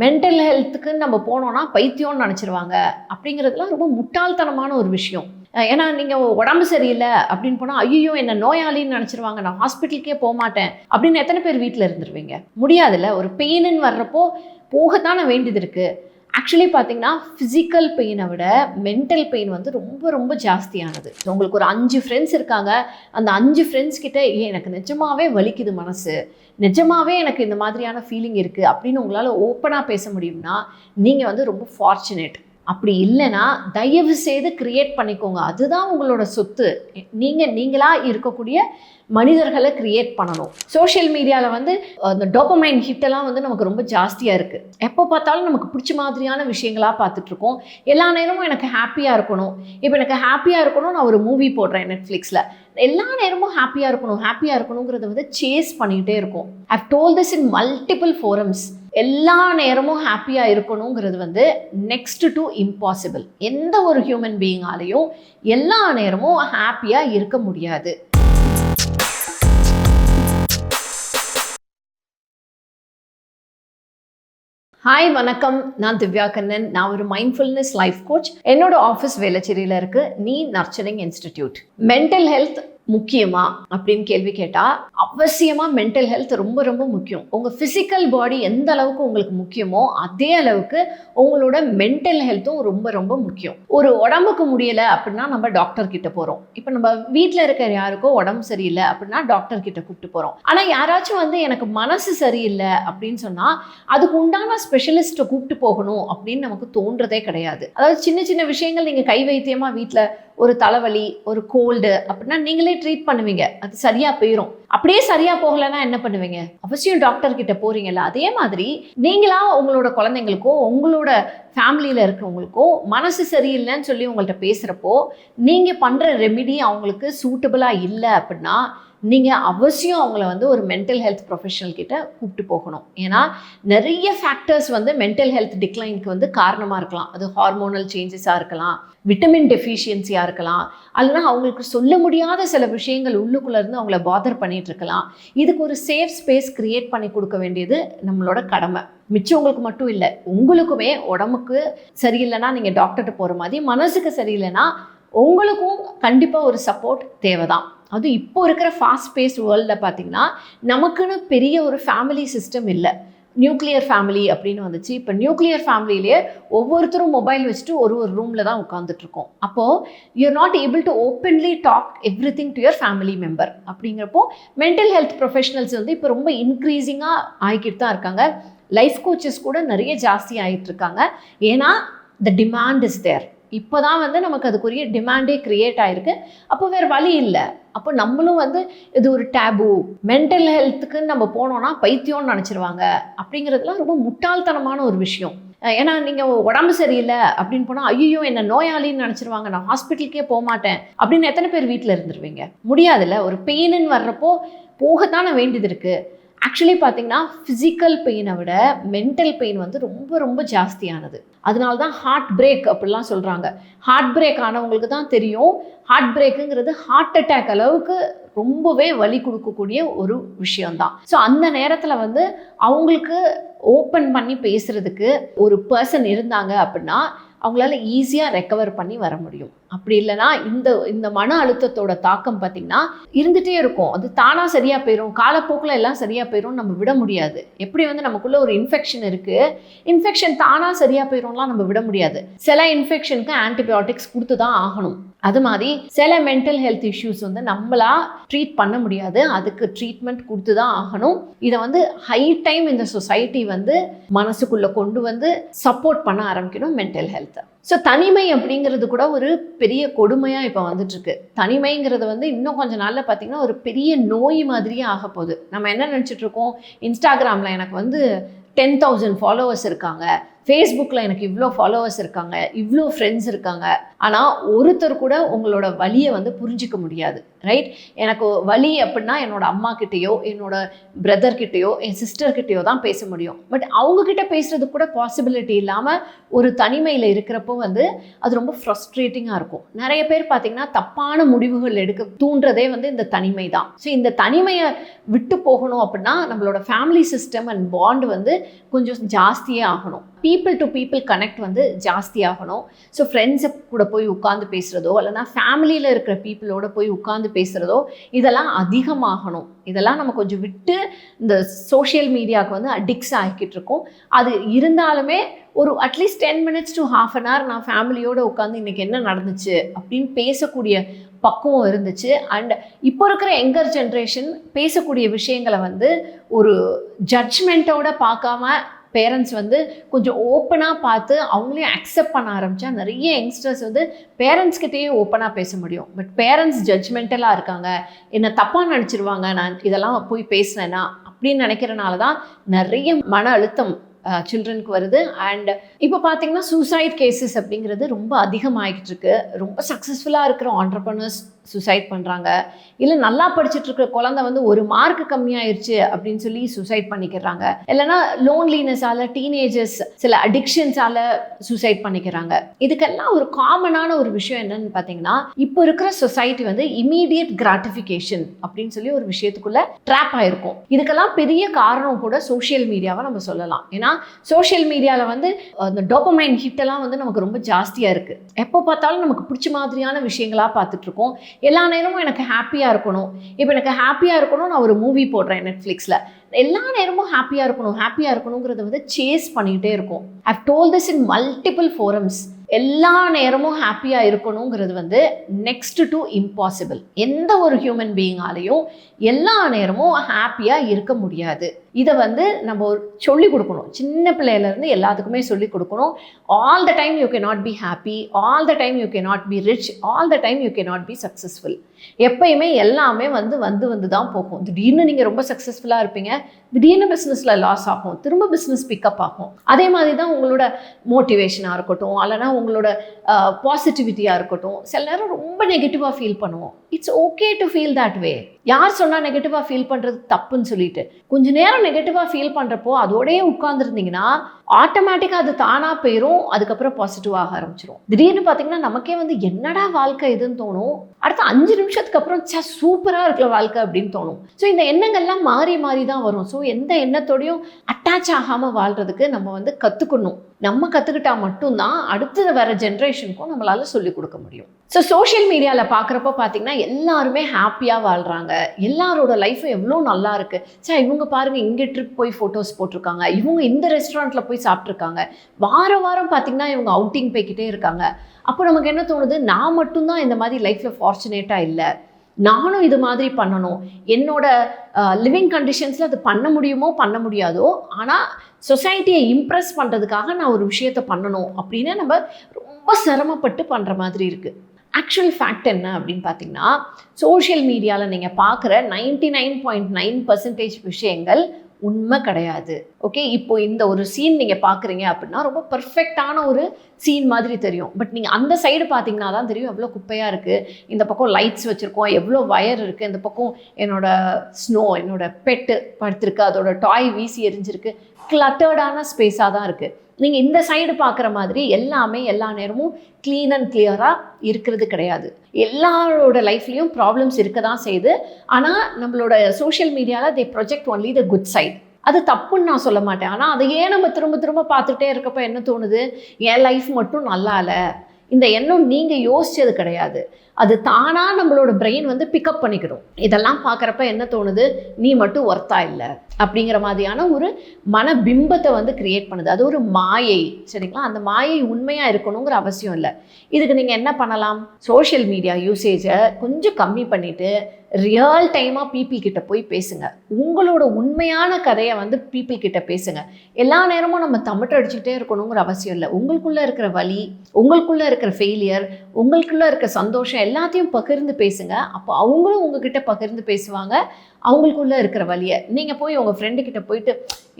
Mental ஹெல்த்துக்கு நம்ம போனோம்னா பைத்தியம்னு நினச்சிருவாங்க. அப்படிங்கிறதுலாம் ரொம்ப முட்டாள்தனமான ஒரு விஷயம். ஏன்னா நீங்கள் உடம்பு சரியில்லை அப்படின்னு போனால் ஐயோ என்ன நோயாளின்னு நினச்சிருவாங்க. நான் ஹாஸ்பிட்டலுக்கே போக மாட்டேன். அப்படின்னு எத்தனை பேர் வீட்டில் இருந்துருவீங்க? முடியாதுல்ல? ஒரு பெயின்னு வர்றப்போ போகத்தானே வேண்டியது இருக்குது ஆக்சுவலி பார்த்தீங்கன்னா ஃபிசிக்கல் பெயினை விட மென்டல் பெயின் வந்து ரொம்ப ரொம்ப ஜாஸ்தியானது. உங்களுக்கு ஒரு அஞ்சு ஃப்ரெண்ட்ஸ் இருக்காங்க. அந்த அஞ்சு ஃப்ரெண்ட்ஸ் கிட்ட "ஏய், எனக்கு நிஜமாவே வலிக்குது மனசு. நிஜமாவே எனக்கு இந்த மாதிரியான ஃபீலிங் இருக்குது அப்படின்னு உங்களால் ஓப்பனாக பேச முடியும்னா நீங்கள் வந்து ரொம்ப ஃபார்ச்சுனேட் அப்படி இல்லைன்னா தயவு செய்து கிரியேட் பண்ணிக்கோங்க. அதுதான் உங்களோட சொத்து. நீங்கள் நீங்களாக இருக்கக்கூடிய மனிதர்களை கிரியேட் பண்ணணும். சோஷியல் மீடியாவில் வந்து அந்த டோப்பமைன் ஹிட்டெல்லாம் வந்து நமக்கு ரொம்ப ஜாஸ்தியாக இருக்குது எப்போ பார்த்தாலும் நமக்கு பிடிச்ச மாதிரியான விஷயங்களாக பார்த்துட்ருக்கோம் எல்லா நேரமும் எனக்கு ஹாப்பியாக இருக்கணும். இப்போ எனக்கு ஹாப்பியாக இருக்கணும் நான் ஒரு மூவி போடுறேன் நெட்ஃப்ளிக்ஸில் எல்லா நேரமும் ஹாப்பியாக இருக்கணும் ஹாப்பியாக இருக்கணுங்கிறத வந்து சேஸ் பண்ணிக்கிட்டே இருக்கும். I've told this in multiple forums எல்லா நேரமும் ஹாப்பியாக இருக்கணுங்கிறது வந்து நெக்ஸ்ட் டு இம்பாசிபிள் எந்த ஒரு ஹியூமன் பீயிங்காலையும் எல்லா நேரமும் ஹாப்பியாக இருக்க முடியாது. ஹாய் வணக்கம். நான் திவ்யா கண்ணன். நான் ஒரு மைண்ட்ஃபுல்னஸ் லைஃப் கோச் என்னோட ஆஃபீஸ் வேளச்சேரியில் இருக்கு. நீ நர்ச்சரிங் இன்ஸ்டிடியூட். மென்டல் ஹெல்த் முக்கியமா அப்படின்னு கேள்வி கேட்டால் அவசியமாக மென்டல் ஹெல்த் ரொம்ப ரொம்ப முக்கியம். உங்கள் ஃபிசிக்கல் பாடி எந்த அளவுக்கு உங்களுக்கு முக்கியமோ அதே அளவுக்கு உங்களோட மென்டல் ஹெல்த்தும் ரொம்ப ரொம்ப முக்கியம். ஒரு உடம்புக்கு முடியலை அப்படின்னா நம்ம டாக்டர் கிட்ட போகிறோம் இப்போ நம்ம வீட்டில் இருக்கிற யாருக்கோ உடம்பு சரியில்லை அப்படின்னா டாக்டர் கிட்ட கூப்பிட்டு போகிறோம் ஆனால் யாராச்சும் வந்து எனக்கு மனசு சரியில்லை அப்படின்னு சொன்னால் அதுக்கு உண்டான ஸ்பெஷலிஸ்ட்டை கூப்பிட்டு போகணும் அப்படின்னு நமக்கு தோன்றதே கிடையாது. அதாவது சின்ன சின்ன விஷயங்கள் நீங்கள் கை வைத்தியமாக வீட்டில் ஒரு தலைவலி ஒரு கோல்டு அப்படின்னா நீங்களே ட்ரீட் பண்ணுவீங்க. அது சரியாக போயிடும் அப்படியே சரியாக போகலைன்னா என்ன பண்ணுவீங்க? அவசியம் டாக்டர் கிட்ட போறீங்கல்ல. அதே மாதிரி நீங்களா உங்களோட குழந்தைங்களுக்கோ உங்களோட ஃபேமிலியில் இருக்கிறவங்களுக்கோ மனசு சரியில்லைன்னு சொல்லி உங்கள்கிட்ட பேசுகிறப்போ நீங்கள் பண்ணுற ரெமிடி அவங்களுக்கு சூட்டபுளாக இல்லை அப்படின்னா நீங்கள் அவசியம் அவங்கள வந்து ஒரு மென்டல் ஹெல்த் ப்ரொஃபஷனல் கிட்ட கூப்பிட்டு போகணும். ஏன்னா நிறைய ஃபேக்டர்ஸ் வந்து மென்டல் ஹெல்த் டிக்ளைனுக்கு வந்து காரணமாக இருக்கலாம். அது ஹார்மோனல் சேஞ்சஸாக இருக்கலாம் விட்டமின் டெஃபிஷியன்சியாக இருக்கலாம் அல்லனா அவங்களுக்கு சொல்ல முடியாத சில விஷயங்கள் உள்ளுக்குள்ளே இருந்து அவங்கள பாதர் பண்ணிகிட்டு இருக்கலாம். இதுக்கு ஒரு சேஃப் ஸ்பேஸ் கிரியேட் பண்ணி கொடுக்க வேண்டியது நம்மளோட கடமை. மிச்சவங்களுக்கு மட்டும் இல்லை உங்களுக்குமே உடம்புக்கு சரியில்லைன்னா நீங்கள் டாக்டர்கிட்ட போகிற மாதிரி மனசுக்கு சரியில்லைன்னா உங்களுக்கும் கண்டிப்பாக ஒரு சப்போர்ட் தேவை தான் அதுவும் இப்போ இருக்கிற ஃபாஸ்ட் பேஸ்ட் வேர்ல்டில் பார்த்தீங்கன்னா நமக்குன்னு பெரிய ஒரு ஃபேமிலி சிஸ்டம் இல்லை. நியூக்ளியர் ஃபேமிலி அப்படின்னு வந்துச்சு. இப்போ நியூக்ளியர் ஃபேமிலியிலேயே ஒவ்வொருத்தரும் மொபைல் வச்சுட்டு ஒரு ஒரு ரூமில் தான் உட்காந்துட்ருக்கோம் அப்போது you are not able to openly talk everything to your family member அப்படிங்கிறப்போ மென்டல் ஹெல்த் ப்ரொஃபஷனல்ஸ் வந்து இப்போ ரொம்ப இன்க்ரீஸிங்காக ஆகிக்கிட்டு தான் இருக்காங்க. லைஃப் கோச்சஸ் கூட நிறைய ஜாஸ்தி ஆகிட்டு இருக்காங்க. ஏன்னா த டிமாண்ட் இஸ் தேர் இப்போ தான் வந்து நமக்கு அதுக்குரிய டிமாண்டே க்ரியேட் ஆகிருக்கு அப்போ வேறு வழி இல்லை. அப்போ நம்மளும் வந்து இது ஒரு டேபு மென்டல் ஹெல்த்துக்குன்னு நம்ம போனோம்னா பைத்தியம்னு நினச்சிருவாங்க. அப்படிங்கிறதுலாம் ரொம்ப முட்டாள்தனமான ஒரு விஷயம். ஏன்னா நீங்கள் உடம்பு சரியில்லை அப்படின்னு போனால் ஐயோ என்ன நோயாளின்னு நினச்சிருவாங்க. நான் ஹாஸ்பிட்டலுக்கே போக மாட்டேன். அப்படின்னு எத்தனை பேர் வீட்டில் இருந்துருவீங்க. முடியாதுல்ல. ஒரு பெயின்னு வர்றப்போ போகத்தானே வேண்டியது இருக்குது ஆக்சுவலி பார்த்தீங்கன்னா ஃபிசிக்கல் பெயினை விட மென்டல் பெயின் வந்து ரொம்ப ரொம்ப ஜாஸ்தியானது. அதனால தான் ஹார்ட் பிரேக் அப்படிலாம் சொல்கிறாங்க ஹார்ட் பிரேக் ஆனவங்களுக்கு தான் தெரியும். ஹார்ட் பிரேக்குங்கிறது ஹார்ட் அட்டாக் அளவுக்கு ரொம்பவே வலி கொடுக்கக்கூடிய ஒரு விஷயம்தான். ஸோ அந்த நேரத்தில் வந்து அவங்களுக்கு ஓப்பன் பண்ணி பேசுகிறதுக்கு ஒரு பர்சன் இருந்தாங்க அப்படின்னா அவங்களால ஈஸியாக ரெக்கவர் பண்ணி வர முடியும். அப்படி இல்லைன்னா இந்த இந்த மன அழுத்தத்தோட தாக்கம் பார்த்திங்கன்னா இருந்துகிட்டே இருக்கும். அது தானாக சரியாக போயிடும் காலப்போக்கில் எல்லாம் சரியாக போயிடும் நம்ம விட முடியாது. எப்படி வந்து நமக்குள்ளே ஒரு இன்ஃபெக்ஷன் இருக்குது இன்ஃபெக்ஷன் தானாக சரியாக போயிடும்லாம் நம்ம விட முடியாது. சில இன்ஃபெக்ஷனுக்கு ஆன்டிபயோட்டிக்ஸ் கொடுத்து தான் ஆகணும். அது மாதிரி சில மென்டல் ஹெல்த் இஷ்யூஸ் வந்து நம்மளா ட்ரீட் பண்ண முடியாது. அதுக்கு ட்ரீட்மெண்ட் கொடுத்து தான் ஆகணும். இதை வந்து ஹை டைம் இந்த சொசைட்டி வந்து மனசுக்குள்ளே கொண்டு வந்து சப்போர்ட் பண்ண ஆரம்பிக்கணும் மென்டல் ஹெல்த்தை ஸோ தனிமை அப்படிங்கிறது கூட ஒரு பெரிய கொடுமையாக இப்போ வந்துட்டுருக்கு. தனிமைங்கிறது வந்து இன்னும் கொஞ்சம் நாளில் பார்த்திங்கன்னா ஒரு பெரிய நோய் மாதிரியே ஆக போகுது. நம்ம என்ன நினச்சிட்ருக்கோம் இன்ஸ்டாகிராமில் எனக்கு வந்து டென் தௌசண்ட் ஃபாலோவர்ஸ் இருக்காங்க. ஃபேஸ்புக்கில் எனக்கு இவ்வளோ ஃபாலோவர்ஸ் இருக்காங்க. இவ்வளோ ஃப்ரெண்ட்ஸ் இருக்காங்க. ஆனால் ஒருத்தர் கூட உங்களோட வலியை வந்து புரிஞ்சிக்க முடியாது ரைட் எனக்கு வழி அப்படின்னா என்னோட அம்மா கிட்டேயோ என்னோட பிரதர்கிட்டேயோ என் சிஸ்டர் கிட்டேயோ தான் பேச முடியும். பட் அவங்கக்கிட்ட பேசுகிறதுக்கு பேசுறது கூட பாசிபிலிட்டி இல்லாமல் ஒரு தனிமையில் இருக்கிறப்போ வந்து அது ரொம்ப ஃப்ரஸ்ட்ரேட்டிங்காக இருக்கும். நிறைய பேர் பார்த்தீங்கன்னா தப்பான முடிவுகள் எடுக்க தூண்டுறதே வந்து இந்த தனிமை தான். ஸோ இந்த தனிமையை விட்டு போகணும் அப்படின்னா நம்மளோட ஃபேமிலி சிஸ்டம் அண்ட் பாண்ட் வந்து கொஞ்சம் ஜாஸ்தியே ஆகணும். பீப்புள் டு பீப்புள் கனெக்ட் வந்து ஜாஸ்தி ஆகணும். ஸோ ஃப்ரெண்ட்ஸை கூட போய் உட்காந்து பேசுகிறதோ இல்லைனா ஃபேமிலியில் இருக்கிற பீப்புளோட போய் உட்காந்து பேசுகிறதோ இதெல்லாம் அதிகமாகணும். இதெல்லாம் நம்ம கொஞ்சம் விட்டு இந்த சோஷியல் மீடியாவுக்கு வந்து அடிக்ஸ் ஆகிக்கிட்டு இருக்கோம். அது இருந்தாலுமே ஒரு at least ten minutes to half an hour நான் ஃபேமிலியோடு உட்காந்து இன்றைக்கி என்ன நடந்துச்சு அப்படின்னு பேசக்கூடிய பக்குவம் இருந்துச்சு. அண்ட் இப்போ இருக்கிற யங்கர் ஜென்ரேஷன் பேசக்கூடிய விஷயங்களை வந்து ஒரு ஜட்ஜ்மெண்ட்டோட பார்க்காம பேரண்ட்ஸ் வந்து கொஞ்சம் ஓப்பனாக பார்த்து அவங்களையும் அக்செப்ட் பண்ண ஆரம்பித்தா நிறைய யங்ஸ்டர்ஸ் வந்து பேரண்ட்ஸ்கிட்டேயே ஓப்பனாக பேச முடியும். பட் பேரண்ட்ஸ் ஜட்ஜ்மெண்டலாக இருக்காங்க. என்னை தப்பாக நினச்சிருவாங்க. நான் இதெல்லாம் போய் பேசினேன்னா அப்படின்னு நினைக்கிறனால தான் நிறைய மன அழுத்தம் சில்ட்ரனுக்கு வருது. அண்ட் இப்போ பார்த்தீங்கன்னா சூசைட் கேசஸ் அப்படிங்கிறது ரொம்ப அதிகமாகிட்டு இருக்கு ரொம்ப சக்ஸஸ்ஃபுல்லாக இருக்கிற ஆண்டர்பனர்ஸ் சூசைட் பண்ணுறாங்க இல்லை நல்லா படிச்சுட்டு இருக்கிற குழந்தை வந்து ஒரு மார்க் கம்மியாயிருச்சு அப்படின்னு சொல்லி சூசைட் பண்ணிக்கிறாங்க. இல்லைனா லோன்லினஸால டீனேஜர்ஸ் சில அடிக்ஷன்ஸால சூசைட் பண்ணிக்கிறாங்க. இதுக்கெல்லாம் ஒரு காமனான ஒரு விஷயம் என்னன்னு பார்த்தீங்கன்னா இப்போ இருக்கிற சொசைட்டி வந்து இமீடியட் கிராட்டிஃபிகேஷன் அப்படின்னு சொல்லி ஒரு விஷயத்துக்குள்ள ட்ராப் ஆயிருக்கும். இதுக்கெல்லாம் பெரிய காரணம் கூட சோஷியல் மீடியாவை நம்ம சொல்லலாம். ஏன்னா சோஷியல் மீடியாவில் வந்து அந்த டோப்பமைன் ஹிட்டெல்லாம் வந்து நமக்கு ரொம்ப ஜாஸ்தியாக இருக்குது எப்போ பார்த்தாலும் நமக்கு பிடிச்ச மாதிரியான விஷயங்களாக பார்த்துட்ருக்கோம். எல்லா நேரமும் எனக்கு ஹாப்பியாக இருக்கணும். இப்போ எனக்கு ஹாப்பியாக இருக்கணும் நான் ஒரு மூவி போடுறேன் நெட்ஃப்ளிக்ஸில். எல்லா நேரமும் ஹாப்பியாக இருக்கணும் ஹாப்பியாக இருக்கணுங்கிறத வந்து சேஸ் பண்ணிகிட்டே இருக்கும். I've told this in multiple forums எல்லா நேரமும் ஹாப்பியாக இருக்கணுங்கிறது வந்து நெக்ஸ்ட் டு இம்பாசிபிள் எந்த ஒரு ஹியூமன் பீயிங்காலையும் எல்லா நேரமும் ஹாப்பியாக இருக்க முடியாது. இதை வந்து நம்ம சொல்லி கொடுக்கணும். சின்ன பிள்ளையிலேருந்து எல்லாத்துக்குமே சொல்லி கொடுக்கணும். All the time you can not be happy all the time you can not be rich all the time you can not be successful எப்பயுமே எல்லாமே வந்து வந்து வந்து தான் போகும். திடீர்னு நீங்கள் ரொம்ப சக்ஸஸ்ஃபுல்லாக இருப்பீங்க. திடீர்னு பிஸ்னஸில் லாஸ் ஆகும். திரும்ப பிஸ்னஸ் பிக்கப் ஆகும். அதே மாதிரி தான் உங்களோட மோட்டிவேஷனாக இருக்கட்டும் அல்லனா உங்களோட பாசிட்டிவிட்டியாக இருக்கட்டும் சில நேரம் ரொம்ப நெகட்டிவாக ஃபீல் பண்ணுவோம். It's okay to feel that way யார் சொன்னால் நெகட்டிவாக ஃபீல் பண்ணுறது தப்புன்னு சொல்லிட்டு. கொஞ்ச நேரம் நெகட்டிவாக ஃபீல் பண்ணுறப்போ அதோடயே உட்காந்துருந்தீங்கன்னா ஆட்டோமேட்டிக்காக அது தானாக போயிடும் அதுக்கப்புறம் பாசிட்டிவாக ஆரம்பிச்சிடும் திடீர்னு பார்த்தீங்கன்னா நமக்கே வந்து என்னடா வாழ்க்கை இதுன்னு தோணும். அடுத்த அஞ்சு நிமிஷத்துக்கு அப்புறம் சே சூப்பராக இருக்கிற வாழ்க்கை அப்படின்னு தோணும். ஸோ இந்த எண்ணங்கள்லாம் மாறி மாறி தான் வரும். ஸோ எந்த எண்ணத்தோடையும் அட்டாச் ஆகாமல் வாழ்கிறதுக்கு நம்ம வந்து கற்றுக்கணும் நம்ம கற்றுக்கிட்டா மட்டும்தான் அடுத்து வர ஜென்ரேஷனுக்கும் நம்மளால சொல்லிக் கொடுக்க முடியும். ஸோ சோஷியல் மீடியாவில் பார்க்குறப்ப பார்த்தீங்கன்னா எல்லாருமே ஹாப்பியாக வாழ்கிறாங்க எல்லாரோட லைஃப்பும் எவ்வளோ நல்லா இருக்குது சார் இவங்க பாருங்கள் இங்கே ட்ரிப் போய் ஃபோட்டோஸ் போட்டிருக்காங்க. இவங்க இந்த ரெஸ்டாரண்ட்டில் போய் சாப்பிட்ருக்காங்க வாரம் வாரம் பார்த்திங்கன்னா இவங்க அவுட்டிங் போய்கிட்டே இருக்காங்க. அப்போ நமக்கு என்ன தோணுது? நான் மட்டும்தான் இந்த மாதிரி லைஃப்பில் ஃபார்ச்சுனேட்டாக இல்லை. நானும் இது மாதிரி பண்ணணும். என்னோட லிவிங் கண்டிஷன்ஸில் அது பண்ண முடியுமோ பண்ண முடியாதோ ஆனால் சொசைட்டியை இம்ப்ரெஸ் பண்ணுறதுக்காக நான் ஒரு விஷயத்தை பண்ணணும் அப்படின்னு நம்ம ரொம்ப சிரமப்பட்டு பண்ணுற மாதிரி இருக்குது ஆக்சுவல் ஃபேக்ட் என்ன அப்படின்னு பார்த்தீங்கன்னா சோஷியல் மீடியாவில் நீங்கள் பார்க்குற ninety nine point nine percentage விஷயங்கள் உண்மை கிடையாது. ஓகே இப்போ இந்த ஒரு சீன் நீங்கள் பார்க்குறீங்க அப்படின்னா ரொம்ப பர்ஃபெக்டான ஒரு சீன் மாதிரி தெரியும். பட் நீங்கள் அந்த சைடு பார்த்தீங்கன்னா தான் தெரியும் எவ்வளோ குப்பையாக இருக்குது இந்த பக்கம் லைட்ஸ் வச்சுருக்கோம். எவ்வளோ வயர் இருக்குது இந்த பக்கம் என்னோட ஸ்னோ என்னோட பெட்டு படுத்திருக்கு. அதோட டாய் வீசி எரிஞ்சிருக்கு. கிளட்டர்டான ஸ்பேஸாக தான் இருக்குது நீங்கள் இந்த சைடு பார்க்குற மாதிரி எல்லாமே எல்லா நேரமும் க்ளீன் அண்ட் கிளியராக இருக்கிறது கிடையாது. எல்லாரோட லைஃப்லேயும் ப்ராப்ளம்ஸ் இருக்க தான் செய்யுது. ஆனால் நம்மளோட சோஷியல் மீடியாவில் they project only the good side அது தப்புன்னு நான் சொல்ல மாட்டேன். ஆனால் அதையே நம்ம திரும்ப திரும்ப பார்த்துட்டே இருக்கப்போ என்ன தோணுது? என் லைஃப் மட்டும் நல்லா இல்லை. இந்த எண்ணம் நீங்கள் யோசிச்சது கிடையாது. அது தானாக நம்மளோட பிரெயின் வந்து பிக்கப் பண்ணிக்கிடும். இதெல்லாம் பார்க்குறப்ப என்ன தோணுது? நீ மட்டும் ஒர்த்தா இல்லை? அப்படிங்கிற மாதிரியான ஒரு மன பிம்பத்தை வந்து கிரியேட் பண்ணுது. அது ஒரு மாயை சரிங்களா? அந்த மாயை உண்மையாக இருக்கணுங்கிற அவசியம் இல்லை. இதுக்கு நீங்கள் என்ன பண்ணலாம்? சோஷியல் மீடியா யூசேஜை கொஞ்சம் கம்மி பண்ணிவிட்டு ரியல் டைமாக பீப்புள் கிட்ட போய் பேசுங்க. உங்களோட உண்மையான கதையை வந்து பீப்புள் கிட்ட பேசுங்க. எல்லா நேரமும் நம்ம தமிழ் அடிச்சுக்கிட்டே இருக்கணுங்கிற அவசியம் இல்லை. உங்களுக்குள்ளே இருக்கிற வலி உங்களுக்குள்ளே இருக்கிற ஃபெயிலியர் உங்களுக்குள்ளே இருக்கிற சந்தோஷம் எல்லாத்தையும் பகிர்ந்து பேசுங்க. அப்போ அவங்களும் உங்ககிட்ட பகிர்ந்து பேசுவாங்க. அவங்களுக்குள்ளே இருக்கிற வழியை. நீங்கள் போய் உங்கள் ஃப்ரெண்டு கிட்ட போயிட்டு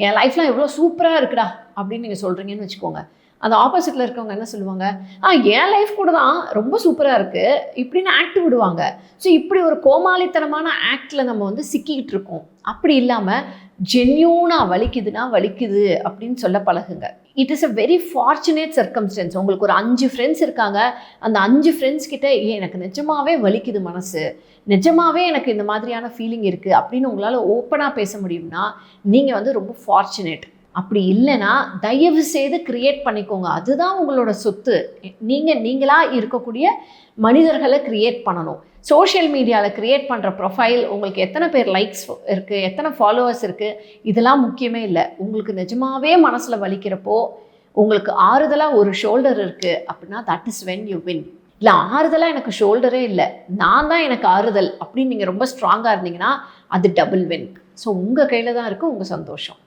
என் லைஃப்லாம் எவ்வளோ சூப்பராக இருக்குடா அப்படின்னு நீங்கள் சொல்கிறீங்கன்னு வச்சுக்கோங்க. அந்த ஆப்போசிட்டில் இருக்கவங்க என்ன சொல்லுவாங்க? ஆ என் லைஃப் கூட தான் ரொம்ப சூப்பராக இருக்குது இப்படின்னு ஆக்ட் விடுவாங்க. ஸோ இப்படி ஒரு கோமாளித்தனமான ஆக்டில் நம்ம வந்து சிக்கிக்கிட்டு இருக்கோம். அப்படி இல்லாமல் ஜென்யூனாக வலிக்குதுன்னா வலிக்குது அப்படின்னு சொல்ல பழகுங்க. It is a very fortunate circumstance உங்களுக்கு ஒரு அஞ்சு ஃப்ரெண்ட்ஸ் இருக்காங்க. அந்த அஞ்சு ஃப்ரெண்ட்ஸ் கிட்ட ஏ எனக்கு நிஜமாவே வலிக்குது மனசு. நிஜமாவே எனக்கு இந்த மாதிரியான ஃபீலிங் இருக்குது அப்படின்னு உங்களால் ஓப்பனாக பேச முடியும்னா நீங்கள் வந்து ரொம்ப ஃபார்ச்சுனேட் அப்படி இல்லைன்னா தயவு செய்து கிரியேட் பண்ணிக்கோங்க. அதுதான் உங்களோட சொத்து. நீங்கள் நீங்களாக இருக்கக்கூடிய மனிதர்களை கிரியேட் பண்ணணும். சோஷியல் மீடியாவில் கிரியேட் பண்ணுற ப்ரொஃபைல் உங்களுக்கு எத்தனை பேர் லைக்ஸ் இருக்குது எத்தனை ஃபாலோவர்ஸ் இருக்குது இதெல்லாம் முக்கியமே இல்லை. உங்களுக்கு நிஜமாகவே மனசில் வலிக்கிறப்போ உங்களுக்கு ஆறுதலாக ஒரு ஷோல்டர் இருக்குது அப்படின்னா that is when you win இல்லை ஆறுதலாக எனக்கு ஷோல்டரே இல்லை. நான் தான் எனக்கு ஆறுதல் அப்படின்னு நீங்கள் ரொம்ப ஸ்ட்ராங்காக இருந்தீங்கன்னா அது டபுள் வின் ஸோ உங்கள் கையில் தான் இருக்குது உங்கள் சந்தோஷம்.